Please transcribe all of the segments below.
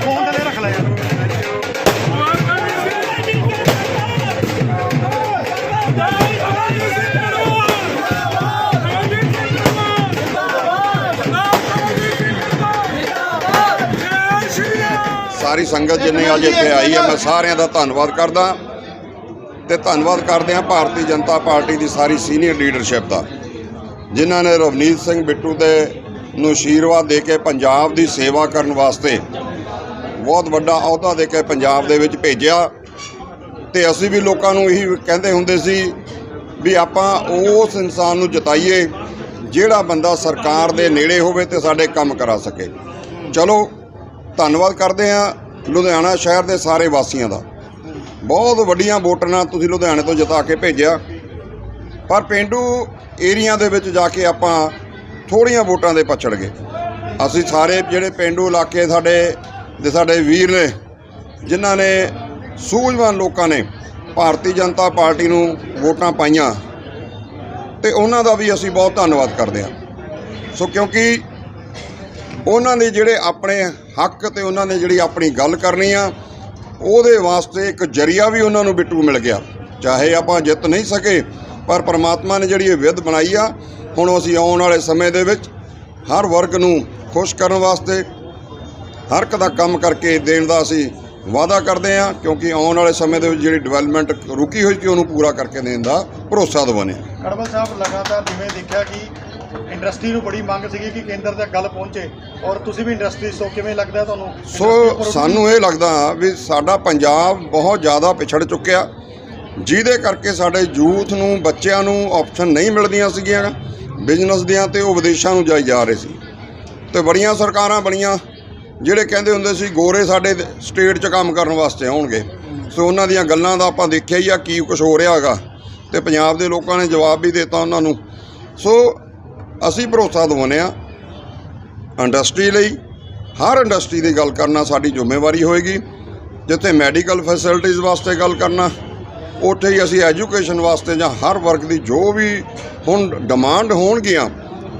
Phone ਤੇ ਰੱਖ ਲੈ ਯਾਰ ਸਾਰੀ ਸੰਗਤ ਜਿੰਨੇ ਅੱਜ ਇੱਥੇ ਆਈ ਹੈ ਮੈਂ ਸਾਰਿਆਂ ਦਾ ਧੰਨਵਾਦ ਕਰਦਾ ਤੇ ਧੰਨਵਾਦ ਕਰਦੇ ਹਾਂ ਭਾਰਤੀ ਜਨਤਾ ਪਾਰਟੀ ਦੀ ਸਾਰੀ ਸੀਨੀਅਰ ਲੀਡਰਸ਼ਿਪ ਦਾ, ਜਿਨ੍ਹਾਂ ਨੇ ਰਵਨੀਤ ਸਿੰਘ ਬਿੱਟੂ ਦੇ ਨੂੰ ਆਸ਼ੀਰਵਾਦ ਦੇ ਕੇ ਪੰਜਾਬ ਦੀ ਸੇਵਾ ਕਰਨ ਵਾਸਤੇ ਬਹੁਤ ਵੱਡਾ ਅਹੁਦਾ ਦੇ ਕੇ ਪੰਜਾਬ ਦੇ ਵਿੱਚ ਭੇਜਿਆ। ਤੇ ਅਸੀਂ ਵੀ ਲੋਕਾਂ ਨੂੰ ਇਹੀ ਕਹਿੰਦੇ ਹੁੰਦੇ ਸੀ ਵੀ ਆਪਾਂ ਉਸ ਇਨਸਾਨ ਨੂੰ ਜਿਤਾਈਏ, ਜਿਹੜਾ ਬੰਦਾ ਸਰਕਾਰ ਦੇ ਨੇੜੇ ਹੋਵੇ ਤੇ ਸਾਡੇ ਕੰਮ ਕਰਾ ਸਕੇ। ਚਲੋ, ਧੰਨਵਾਦ ਕਰਦੇ ਹਾਂ ਲੁਧਿਆਣਾ ਸ਼ਹਿਰ ਦੇ ਸਾਰੇ ਵਾਸੀਆਂ ਦਾ। ਬਹੁਤ ਵੱਡੀਆਂ ਵੋਟਾਂ ਨਾਲ ਤੁਸੀਂ ਲੁਧਿਆਣੇ ਤੋਂ ਜਿਤਾ ਕੇ ਭੇਜਿਆ। ਪਰ ਪਿੰਡੂ ਏਰੀਆ ਦੇ ਵਿੱਚ ਜਾ ਕੇ ਆਪਾਂ ਥੋੜੀਆਂ ਵੋਟਾਂ ਦੇ ਪਛੜ ਗਏ। ਅਸੀਂ ਸਾਰੇ ਜਿਹੜੇ ਪਿੰਡੂ ਇਲਾਕੇ ਸਾਡੇ ਦੇ ਸਾਡੇ ਵੀਰ ਨੇ, ਜਿਨ੍ਹਾਂ ਨੇ ਸੂਝਵਾਨ ਲੋਕਾਂ ਨੇ ਭਾਰਤੀ ਜਨਤਾ ਪਾਰਟੀ ਨੂੰ ਵੋਟਾਂ ਪਾਈਆਂ, ਤੇ ਉਹਨਾਂ ਦਾ ਵੀ ਅਸੀਂ ਬਹੁਤ ਧੰਨਵਾਦ ਕਰਦੇ ਹਾਂ। ਸੋ ਕਿਉਂਕਿ ਉਹਨਾਂ ਨੇ ਜਿਹੜੇ ਆਪਣੇ ਹੱਕ ਤੇ ਉਹਨਾਂ ਨੇ ਜਿਹੜੀ ਆਪਣੀ ਗੱਲ ਕਰਨੀ ਆ, ਉਹਦੇ ਵਾਸਤੇ ਇੱਕ ਜਰੀਆ ਵੀ ਉਹਨਾਂ ਨੂੰ ਬਿੱਟੂ ਮਿਲ ਗਿਆ। ਚਾਹੇ ਆਪਾਂ ਜਿੱਤ ਨਹੀਂ ਸਕੇ, ਪਰ ਪ੍ਰਮਾਤਮਾ ਨੇ ਜਿਹੜੀ ਇਹ ਵਿਧ ਬਣਾਈ ਆ ਹੁਣ ਅਸੀਂ ਆਉਣ ਵਾਲੇ ਸਮੇਂ ਦੇ ਵਿੱਚ ਹਰ ਵਰਗ ਨੂੰ ਖੁਸ਼ ਕਰਨ ਵਾਸਤੇ ਹਰ ਇੱਕ ਦਾ ਕੰਮ ਕਰਕੇ ਦੇਣ ਦਾ ਅਸੀਂ ਵਾਅਦਾ ਕਰਦੇ ਹਾਂ ਕਿਉਂਕਿ ਆਉਣ ਵਾਲੇ ਸਮੇਂ ਦੇ ਵਿੱਚ ਜਿਹੜੀ ਡਿਵੈਲਪਮੈਂਟ ਰੁਕੀ ਹੋਈ ਸੀ ਉਹਨੂੰ ਪੂਰਾ ਕਰਕੇ ਦੇਣ ਦਾ ਭਰੋਸਾ ਦਵਾਨੇ ਕੜਵਲ ਸਾਹਿਬ ਲਗਾਤਾਰ ਜਿਵੇਂ ਦੇਖਿਆ ਕਿ ਇੰਡਸਟਰੀ ਨੂੰ ਬੜੀ ਮੰਗ ਸੀਗੀ ਕਿ ਕੇਂਦਰ ਤੱਕ ਗੱਲ ਪਹੁੰਚੇ ਔਰ ਤੁਸੀਂ ਵੀ ਇੰਡਸਟਰੀ ਤੋਂ ਕਿਵੇਂ ਲੱਗਦਾ ਤੁਹਾਨੂੰ ਸੋ ਸਾਨੂੰ ਇਹ ਲੱਗਦਾ ਵੀ ਸਾਡਾ ਪੰਜਾਬ ਬਹੁਤ ਜ਼ਿਆਦਾ ਪਿਛੜ ਚੁੱਕਿਆ। ਜਿਹਦੇ ਕਰਕੇ ਸਾਡੇ ਯੂਥ ਨੂੰ ਬੱਚਿਆਂ ਨੂੰ ਆਪਸ਼ਨ ਨਹੀਂ ਮਿਲਦੀਆਂ ਸੀਗੀਆਂ। ਬਿਜ਼ਨਸ ਦੀਆਂ ਤੇ ਉਹ ਵਿਦੇਸ਼ਾਂ ਨੂੰ ਜਾਈ ਜਾ ਰਹੇ ਸੀ। ਤੇ ਬੜੀਆਂ ਸਰਕਾਰਾਂ ਬਣੀਆਂ, ਜਿਹੜੇ ਕਹਿੰਦੇ ਹੁੰਦੇ ਸੀ, ਗੋਰੇ ਸਾਡੇ ਸਟੇਟ 'ਚ ਕੰਮ ਕਰਨ ਵਾਸਤੇ ਆਉਣਗੇ। ਸੋ ਉਹਨਾਂ ਦੀਆਂ ਗੱਲਾਂ ਦਾ ਆਪਾਂ ਦੇਖਿਆ ਹੀ ਆ, ਕੀ ਕੁਝ ਹੋ ਰਿਹਾ ਹੈਗਾ। ਤੇ ਪੰਜਾਬ ਦੇ ਲੋਕਾਂ ਨੇ ਜਵਾਬ ਵੀ ਦਿੱਤਾ ਉਹਨਾਂ ਨੂੰ। ਸੋ ਅਸੀਂ ਭਰੋਸਾ ਦਿਵਾਉਂਦੇ ਆ ਇੰਡਸਟਰੀ ਲਈ, ਹਰ ਇੰਡਸਟਰੀ ਦੀ ਗੱਲ ਕਰਨਾ ਸਾਡੀ ਜ਼ਿੰਮੇਵਾਰੀ ਹੋਏਗੀ। ਜਿੱਥੇ ਮੈਡੀਕਲ ਫੈਸਿਲਿਟੀਜ਼ ਵਾਸਤੇ ਗੱਲ ਕਰਨਾ ਉੱਥੇ ਹੀ ਅਸੀਂ ਐਜੂਕੇਸ਼ਨ ਵਾਸਤੇ ਜਾਂ ਹਰ ਵਰਗ ਦੀ ਜੋ ਵੀ ਹੁਣ ਡਿਮਾਂਡ ਹੋਣਗੀਆਂ,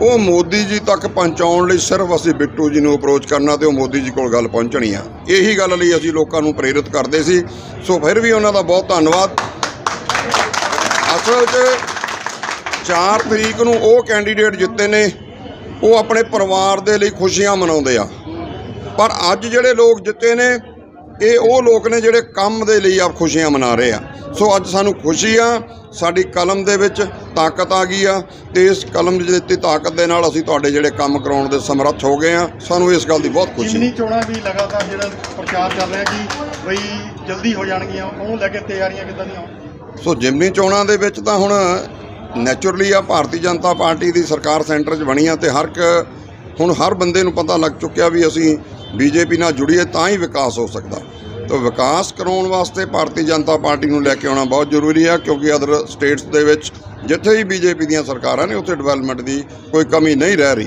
ਉਹ ਮੋਦੀ ਜੀ ਤੱਕ ਪਹੁੰਚਾਉਣ ਲਈ ਸਿਰਫ ਅਸੀਂ ਬਿੱਟੂ ਜੀ ਨੂੰ ਅਪਰੋਚ ਕਰਨਾ ਤੇ ਉਹ ਮੋਦੀ ਜੀ ਕੋਲ ਗੱਲ ਪਹੁੰਚਣੀ ਆ। ਇਹੀ ਗੱਲ ਲਈ ਅਸੀਂ ਲੋਕਾਂ ਨੂੰ ਪ੍ਰੇਰਿਤ ਕਰਦੇ ਸੀ। ਸੋ ਫਿਰ ਵੀ ਉਹਨਾਂ ਦਾ ਬਹੁਤ ਧੰਨਵਾਦ। ਅਸਲ 'ਚ 4 ਤਰੀਕ ਨੂੰ ਉਹ ਕੈਂਡੀਡੇਟ ਜਿੱਤੇ ਨੇ, ਉਹ ਆਪਣੇ ਪਰਿਵਾਰ ਦੇ ਲਈ ਖੁਸ਼ੀਆਂ ਮਨਾਉਂਦੇ ਆ। ਪਰ ਅੱਜ ਜਿਹੜੇ ਲੋਕ ਜਿੱਤੇ ਨੇ ਇਹ ਉਹ ਲੋਕ ਨੇ ਜਿਹੜੇ ਕੰਮ ਦੇ ਲਈ ਆਪ ਖੁਸ਼ੀਆਂ ਮਨਾ ਰਹੇ ਆ। ਸੋ ਅੱਜ ਸਾਨੂੰ ਖੁਸ਼ੀ ਆ ਸਾਡੀ ਕਲਮ ਦੇ ਵਿੱਚ ਤਾਕਤ ਆ ਗਈ ਆ ਤੇ ਇਸ ਕਲਮ ਦੀ ਦਿੱਤੀ ਤਾਕਤ ਦੇ ਨਾਲ ਅਸੀਂ ਤੁਹਾਡੇ ਜਿਹੜੇ ਕੰਮ ਕਰਾਉਣ ਦੇ ਸਮਰੱਥ ਹੋ ਗਏ ਆ। ਸਾਨੂੰ ਇਸ ਗੱਲ ਦੀ ਬਹੁਤ ਖੁਸ਼ੀ ਜਿਮਨੀ ਚੋਣਾਂ ਵੀ ਲਗਾਤਾਰ ਜਿਹੜਾ ਪ੍ਰਚਾਰ ਚੱਲ ਰਿਹਾ ਕਿ ਬਈ ਜਲਦੀ ਹੋ ਜਾਣਗੀਆਂ ਉਹਨੂੰ ਲੈ ਕੇ ਤਿਆਰੀਆਂ ਕਿੱਦਾਂ ਦੀਆਂ? ਸੋ ਜਿਮਨੀ ਚੋਣਾਂ ਦੇ ਵਿੱਚ ਤਾਂ ਹੁਣ ਨੈਚੁਰਲੀ ਆ ਭਾਰਤੀ ਜਨਤਾ ਪਾਰਟੀ ਦੀ ਸਰਕਾਰ ਸੈਂਟਰ 'ਚ ਬਣੀ ਆ ਤੇ ਹਰ ਇੱਕ ਹੁਣ ਹਰ ਬੰਦੇ ਨੂੰ ਪਤਾ ਲੱਗ ਚੁੱਕਿਆ ਵੀ ਅਸੀਂ ਬੀਜੇਪੀ ਨਾਲ ਜੁੜੀਏ ਤਾਂ ਹੀ ਵਿਕਾਸ ਹੋ ਸਕਦਾ। ਤਾਂ ਵਿਕਾਸ ਕਰਾਉਣ ਵਾਸਤੇ ਭਾਰਤੀ ਜਨਤਾ ਪਾਰਟੀ ਨੂੰ ਲੈ ਕੇ ਆਉਣਾ ਬਹੁਤ ਜ਼ਰੂਰੀ ਆ, ਕਿਉਂਕਿ ਅਦਰ ਸਟੇਟਸ ਦੇ ਵਿੱਚ ਜਿੱਥੇ ਵੀ ਬੀਜੇਪੀ ਦੀਆਂ ਸਰਕਾਰਾਂ ਨੇ, ਉੱਥੇ ਡਿਵੈਲਪਮੈਂਟ ਦੀ ਕੋਈ ਕਮੀ ਨਹੀਂ ਰਹਿ ਰਹੀ।